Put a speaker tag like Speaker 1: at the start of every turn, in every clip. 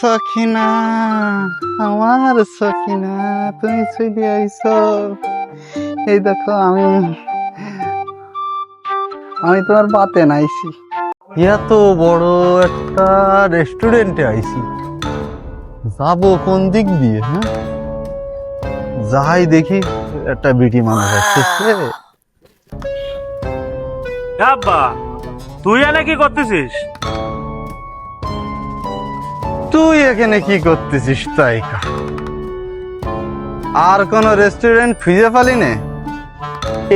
Speaker 1: সখিনা, আমার সখিনা, তুমি চলে আইছো। এই দেখো, আমি আমি তোমার বাতে নাইছি। এত বড় একটা রেস্টুরেন্টে আইছি। যাব কোন দিক দিয়ে হ্যাঁ? যাই দেখি, একটা বিটি মানুষ আসতেছে
Speaker 2: তুই এনে কি করতেছিস?
Speaker 1: তুই এখানে কি করতেছিস তাই আর কোন রেস্টুরেন্ট খুঁজে পালি নে?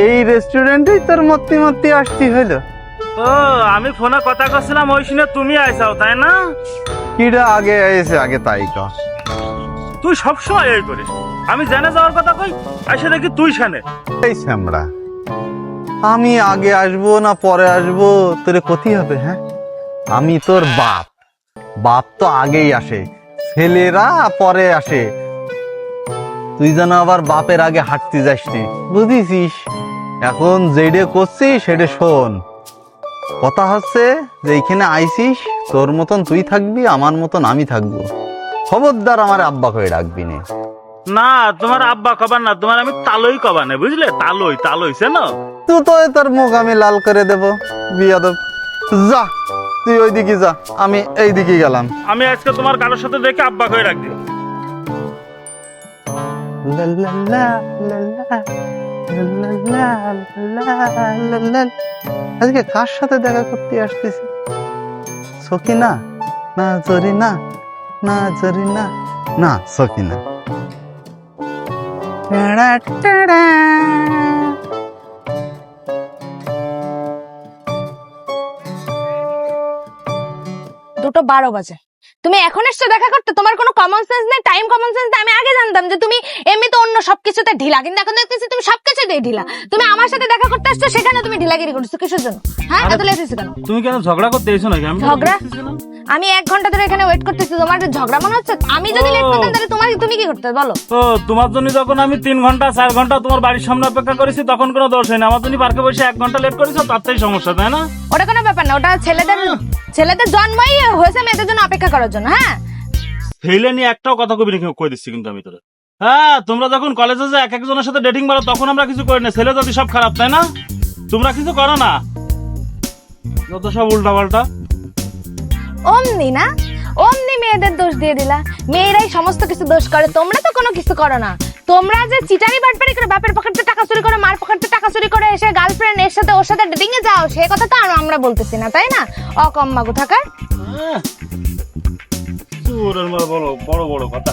Speaker 1: এই রেস্টুরেন্টেই তোর মত্তি মত্তি আসতি হইল।
Speaker 2: ও আমি ফোনে কথা করছিলাম ওই শুনে তুমি আইসাও তাই না?
Speaker 1: কিরা আগে এসে আগে তাই কা
Speaker 2: তুই সবসময় এই করিস। আমি জানে যাওয়ার কথা কই এসে দেখি তুই শানে
Speaker 1: এই শ্যামড়া আমি আগে আসব না পরে আসব? তোরে ক্ষতি হবে হ্যাঁ? আমি তোর বাপ। বাপ তো আগেই আসে ছেলেরা পরে আসে। তুই যেন আবার বাপের আগে হাঁটতে যাসনি বুঝিস এখন যেটা করছিস সেটা শোন। কথা হচ্ছে যে এইখানে আইসিস তোর মতন তুই থাকবি আমার মতন আমি থাকব। খবরদার আমার আব্বা করে ডাকবি নে।
Speaker 2: না তোমার আব্বা কবার না তোমার আমি তালই কবানে বুঝলে? তালই তালই না
Speaker 1: তুই তো তোর মুখ আমি লাল করে দেব বিয়াদব। যা। তুই ওইদিকে যা আমি এই দিকে গেলাম।
Speaker 2: আমি আজকে তোমার কারোর সাথে দেখে আব্বা করে রাখবি
Speaker 1: আজকে কার সাথে দেখা করতে আসতেছি? সকিনা? না জরিনা? না জরিনা? না সকিনা।
Speaker 3: দুটো বারো বাজে। তুমি এখন এসছো দেখা করতে? তোমার কোনো কমন সেন্স নেই? টাইম কমন সেন্স আমি আগে জানতাম যে তুমি এমনিতে অন্য সবকিছুতে ঢিলা কিন্তু এখন দেখতেছি তুমি সবকিছুতেই ঢিলা। তুমি আমার সাথে দেখা করতে আসছো সেখানে তুমি ঢিলাগিরি করছ। কিসের জন্য? হ্যাঁ এত লেট হয়েছে কেন?
Speaker 2: তুমি কেন ঝগড়া করতে এসো নাকি? আমি
Speaker 3: ঝগড়া? আমি এক ঘণ্টা ধরে এখানে ওয়েট করতেছি। তোমার ঝগড়া মনে হচ্ছে? আমি যদি লেট করতাম তাহলে তোমার তুমি কি করতে? বলো।
Speaker 2: তো তোমার জন্য যখন আমি তিন ঘণ্টা চার ঘণ্টা তোমার বাড়ির সামনে অপেক্ষা করেছি তখন কোনো দোষ হয়নি আমার জন্য পার্কে বসে এক ঘণ্টা লেট করেছ তাতেই সমস্যা তাই না?
Speaker 3: ওটা কোনো ব্যাপার না ওটা ছেলেদের ছেলেদের জন্মই হয়েছে মেয়েদের জন্য অপেক্ষা করার জন্য হ্যাঁ?
Speaker 2: ফেলে নিয়ে একটাও কথা কবি রেখে কই দিচ্ছি কিন্তু আমি তোরা? হ্যাঁ তোমরা যখন কলেজে যে এক একজনের সাথে ডেটিং মারো তখন আমরা কিছু করি না। ছেলে যদি সব খারাপ তাই না? তোমরা কিছু করো না। যত সব উল্টা পাল্টা
Speaker 3: অমনি না? অমনি মেয়েদের দোষ দিয়ে দিলা। মেয়েরাই সমস্ত কিছু দোষ করে তোমরা তো কোনো কিছু করো না। তোমরা যে চিটারি বাটপারি করে বাপের পকেটে টাকা চুরি করে, মার পকেটে টাকা চুরি করে এসে গার্লফ্রেন্ড এর সাথে ওর সাথে ডেটিং এ যাও, সে কথা তো আর আমরা বলতেছি না, তাই না? অকম মাগু থাকার।
Speaker 2: চোরের মার বড় বড় বড় কথা।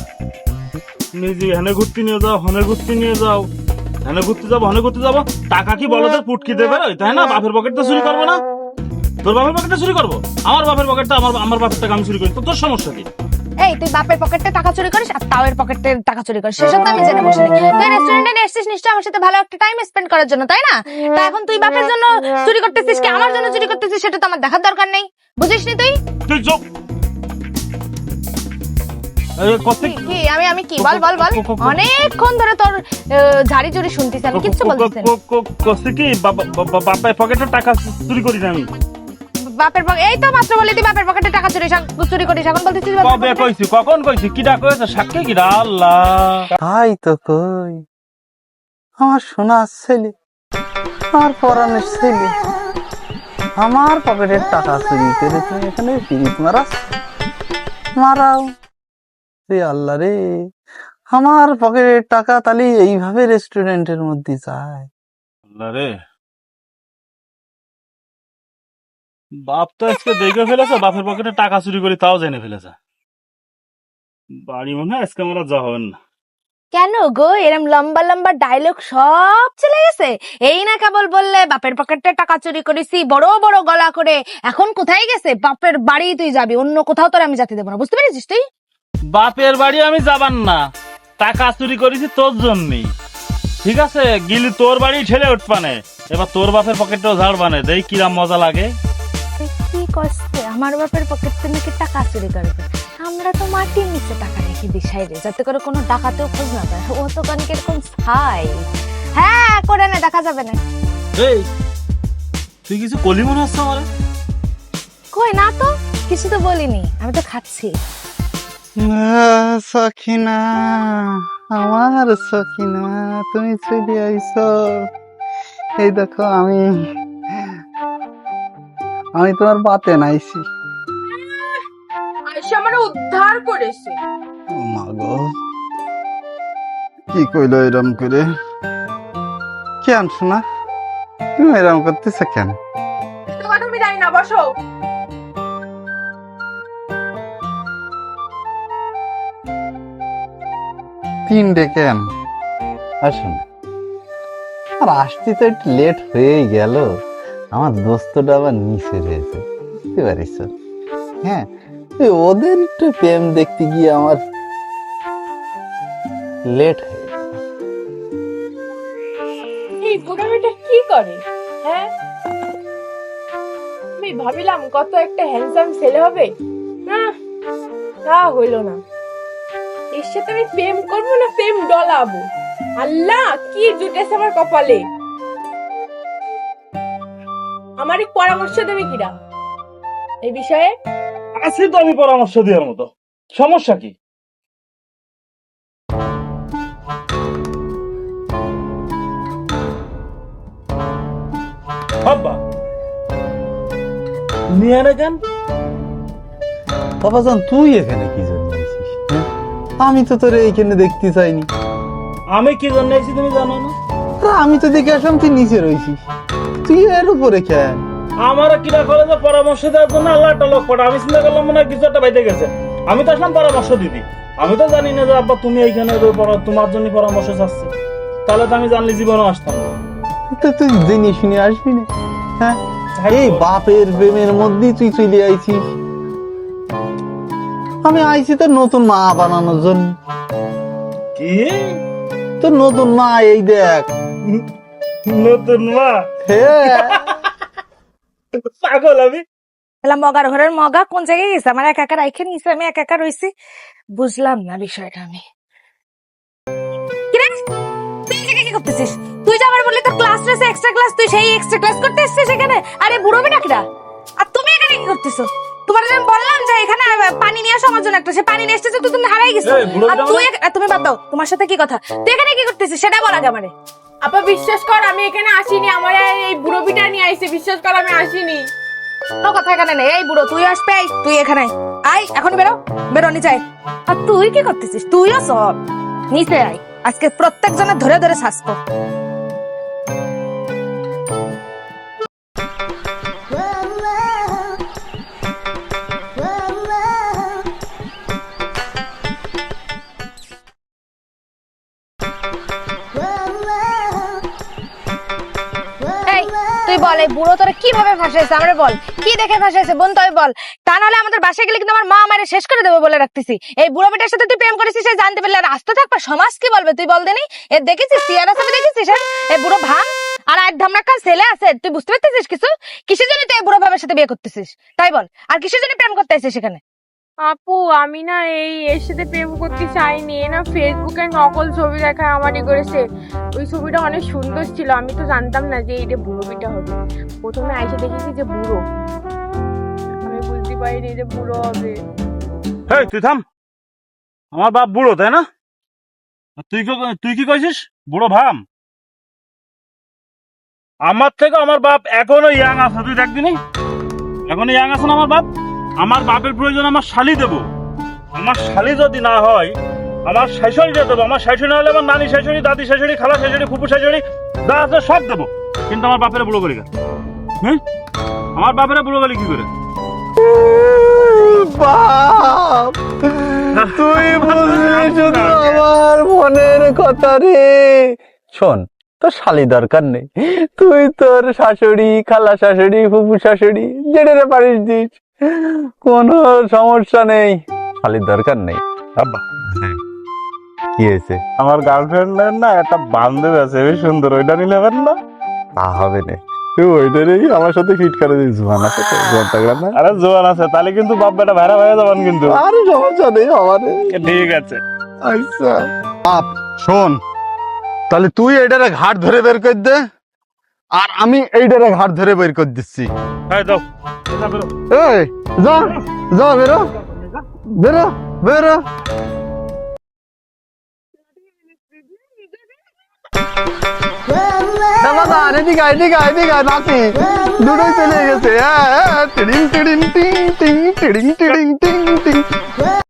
Speaker 2: নিজে হেনে ঘুরতে নিয়ে যাও হনে ঘুরতে নিয়ে যাও। হেনে ঘুরতে যাব হনে ঘুরতে যাব। টাকা কি বলো তো, পুটকি দেবে তাই না? বাপের পকেট তো চুরি করব না। তোর বাপের পকেটটা চুরি করব? আমার বাপের পকেটটা আমার আমার বাপের টাকা আমি চুরি করি, তো তোর সমস্যা কি?
Speaker 3: এই তুই বাপের পকেটে টাকা চুরি করিস আর তাওয়ের পকেটে টাকা চুরি করিস সেসব তো আমি জেনে বসে তুই রেস্টুরেন্টে এসেছিস নিশ্চয় আমার সাথে ভালো একটা টাইম স্পেন্ড করার জন্য তাই না তা এখন তুই বাপের জন্য চুরি করতেছিস কি আমার জন্য চুরি করতেছিস সেটা তো আমার দেখার দরকার নেই বুঝিস নি তুই
Speaker 2: তুই চুপ
Speaker 3: কি- আমি আমি কি বল বল বল অনেকক্ষণ ধরে তোর ঝাড়ি চুরি শুনতিস আমি কিচ্ছু বলতেছি না।
Speaker 2: বাপের পকেটে টাকা চুরি করি না আমি
Speaker 3: বাপের পকেট এই তো মাত্র বলে তুই বাপের পকেটে টাকা চুরি চুরি করিস। এখন বলতেছিস
Speaker 2: কবে কইছি? কখন কইছি? কিডা কইছে? সাক্ষী কিডা? আল্লাহ।
Speaker 1: তাই তো কই। আমার সোনা ছেলে আমার পরাণের ছেলে আমার পকেটের টাকা চুরি করে তুমি এখানে পিরিত মারাস। মারাও। রে আল্লাহ রে আমার পকেটের টাকা তাহলে এইভাবে রেস্টুরেন্টের মধ্যে যায়।
Speaker 2: আল্লাহ রে। বাপ তো আজকে দেখে ফেলেছে বাপের পকেটে টাকা চুরি করে তাও জেনে ফেলেছে। বাড়ি মনে হয় আজকে আমরা যাবেন না।
Speaker 3: কেন গো? এরম লম্বা লম্বা ডায়লগ সব চলে গেছে। এই না কেবল বললে বাপের পকেটে টাকা চুরি করেছি বড় বড় গলা করে। এখন কোথায় গেছে? বাপের বাড়ি তুই যাবি অন্য কোথাও তোর আমি যেতে দেবো না। বুঝতে পেরেছিস তুই?
Speaker 2: বাপের বাড়ি আমি যাবান না। টাকা চুরি করেছি তোর জন্যই। ঠিক আছে গিলি তোর বাড়ি ঠেলে উঠবানে। এবার তোর বাপের পকেটটাও ঝাড়বানে। দেই কিরাম মজা লাগে।
Speaker 3: কি কষ্টে? আমার বাপের পকেট থেকে নাকি টাকা চুরি করবে আমরা তো মাটির নিচে টাকা রেখে দিই সাইডে যাতে করে কোনো ডাকাতেও খোঁজ না পায়। ও তো কান কীরকম ছাই। হ্যাঁ করে না দেখা যাবে না।
Speaker 2: এই তুই কিছু কলি মনে হচ্ছে আমার?
Speaker 3: কই না তো কিছু তো বলিনি। আমি তো খাচ্ছি।
Speaker 1: সখিনা আমার সখিনা তুমি চলে আইছ। এই দেখো আমি আমি তোমার বাতে নাইছি।
Speaker 4: আয়সা আমার উদ্ধার করেছে।
Speaker 1: মা গো। কি কইলো এরম করে? কেন শোনা তুমি এরম করতেছ কেন?
Speaker 4: কথা জানি না বসো।
Speaker 1: তিনটে কেন? আসুন। আর আসতে তো একটু লেট হয়েই গেল। আমার দোস্তটা আবার নিচে রয়েছে, বুঝতে পারিস হ্যাঁ ওদের একটু প্রেম দেখতে গিয়ে আমার লেট হয়ে।
Speaker 4: এই বুড়ো মেয়েটা কি করে? হ্যাঁ? আমি ভাবিলাম, কত একটা হ্যান্ডসাম ছেলে হবে? না, তা হইল না। এর সাথে আমি প্রেম করব না, প্রেম ডলাবো? আল্লাহ, কি জুটেছে আমার কপালে? আমার এক পরামর্শ দেবে কিরা? এই বিষয়ে?
Speaker 2: আছি তো আমি পরামর্শ দেওয়ার মতো। সমস্যা কি? বাবা নিয়ে আনে কেন?
Speaker 1: বাবাজান তুই এখানে কি জন্য আইছিস হ্যাঁ? আমি তো তোর এইখানে দেখতে চাইনি।
Speaker 2: আমি কি জন্য এসেছি তুমি জানো না?
Speaker 1: আমি তো দেখে আসলাম তুই নিচে রয়েছিস তুই এর উপরে কেন?
Speaker 2: আমার কিনা কলেজে পরামর্শ দেওয়ার জন্য আল্লাহ একটা লোক আমি চিন্তা করলাম মনে হয় কিছু একটা বাইতে গেছে। আমি তো আসলাম পরামর্শ দিদি আমি তো জানি না যে আব্বা তুমি এইখানে তোমার জন্য পরামর্শ চাচ্ছে। তাহলে তো আমি জানলে জীবনও আসতাম না।
Speaker 1: তো তুই জেনে শুনে আসবি না? হ্যাঁ? এই বাপের প্রেমের মধ্যেই তুই চলে আইছিস। আমি আইছি তোর নতুন মা বানানোর জন্য।
Speaker 2: কি?
Speaker 1: তোর নতুন মা এই দেখ।
Speaker 2: নতুন মা।
Speaker 1: হ্যাঁ।
Speaker 2: পাগল আমি।
Speaker 3: মগার ঘরের মগা কোন জায়গায় গেছে? আমার একা একা রাইখে নিয়েছে আমি একা একা রইছি। বুঝলাম না বিষয়টা আমি। কি করতেছিস? তুই যে আমার বললি তোর ক্লাস রয়েছে এক্সট্রা ক্লাস তুই সেই এক্সট্রা ক্লাস করতে এসেছিস এখানে? আরে বুড়ো বেটাকিরা আর তুমি এখানে কি করতেছো? তোমার আমি বললাম যে এখানে পানি নিয়ে আসো আমার জন্য একটা সে পানি নিয়ে এসেছে তো তুমি হারাই গেছো। আর তুই তুমি বাদ দাও তোমার সাথে কি কথা? তুই এখানে কি করতেছিস? সেটা বলা আগে আমারে।
Speaker 4: আপা, বিশ্বাস কর, আমি এখানে আসিনি। আমার এই বুড়ো বিটা নিয়ে আইছে, বিশ্বাস কর, আমি আসিনি।
Speaker 3: কোনো কথা এখানে নেই। এই বুড়ো, তুই আসবে তুই এখানে। আয় এখন বেরো। বেরো, নিচে আর তুই কি করতেছিস? তুইও সব নিচে আয়। আজকে প্রত্যেক জনের ধরে ধরে শ্বাস এই বল, এই বুড়ো তোরা কীভাবে ফাঁসাইছে? আমরা বল, কি দেখে ফাঁসাইছে? বোন তুই বল। তা নাহলে আমাদের বাসায় গেলে কিন্তু আমার মা আমারে শেষ করে দেবে বলে রাখতেছি। এই বুড়ো বেটার সাথে তুই প্রেম করেছিস সে জানতে পারলে আর আস্তে থাকবা সমাজ কি বলবে? তুই বল দেনি। এ দেখেছিস, সিয়ারা সাথে দেখেছিস? হ্যাঁ? এই বুড়ো ভাম আর এক ধামরাক্কার ছেলে আছে? তুই বুঝতে পারতেছিস কিছু? কিসের জন্য তুই বুড়ো ভাবের সাথে বিয়ে করতেছিস? তাই বল। আর কিসের জন্য প্রেম করতে আসিস সেখানে?
Speaker 4: আপু, আমি না এই এর সাথে প্রেম করতে চাইনি। না ফেসবুকে নকল ছবি দেখা আমারই করেছে। ওই ছবিটা অনেক সুন্দর ছিল, আমি তো জানতাম না যে এটা বুড়ো বিটা হবে। প্রথমে আইসে দেখেছি যে বুড়ো। আমি বুঝতে পারিনি যে বুড়ো হবে।
Speaker 2: হেই, তুই থাম। আমার বাপ বুড়ো, তাই না? তুই কি তুই কি কইছিস? বুড়ো ভাম। আমার থেকে আমার বাপ এখনও ইয়াং আছে, তুই দেখবি এখনও ইয়াং আছে না আমার বাপ? আমার বাপের প্রয়োজন আমার শালি দেবো। আমার শালি যদি না হয়, আমার শাশুড়ি দেবো। আমার শাশুড়ি না হলে আমার নানি শাশুড়ি, দাদি শাশুড়ি, খালা শাশুড়ি, ফুপু শাশুড়ি, যা আছে সব দেবো। কিন্তু আমার বাপের বুড়ো করি হুম? আমার বাপের বুড়ো গলি কি করে?
Speaker 1: বাপ, তুই বুঝলি শুধু আমার মনের কথা রে। শোন, তোর শালি দরকার নেই। তুই তোর শাশুড়ি, খালা শাশুড়ি, ফুপু শাশুড়ি, যেটা পারিস দিস। কোনো সমস্যা নেই। শালির দরকার নেই।
Speaker 2: আব্বা
Speaker 1: কি হয়েছে?
Speaker 2: আমার গার্লফ্রেন্ডের না একটা বান্ধবী আছে বেশ সুন্দর। ওইটা নিলে পারেন না?
Speaker 1: তা হবে না। তুই ওইটারই আমার সাথে ফিট করে দিস জোয়ান আছে তো জোয়ান না?
Speaker 2: আরে জোয়ান আছে তাহলে কিন্তু বাপ বেটা ভাইরা ভাইয়া যাবেন কিন্তু।
Speaker 1: আরে সমস্যা নেই আমার
Speaker 2: ঠিক আছে।
Speaker 1: আচ্ছা। আপ শোন তাহলে তুই এইটারে ঘাট ধরে বের করে দে। আর আমি এইটারে ঘাট ধরে বের করে দিচ্ছি।
Speaker 2: হ্যাঁ দাও এটা বেরো।
Speaker 1: এই যা যা বেরো বেরো বেরো দাদা এদিকে আয়, এদিকে আয়, এদিকে আয়, নাতি। দুটোই চলে গেছে। হ্যাঁ হ্যাঁ টিড়িং টিড়িং টিং টিং টিড়িং টিড়িং টিং টিং।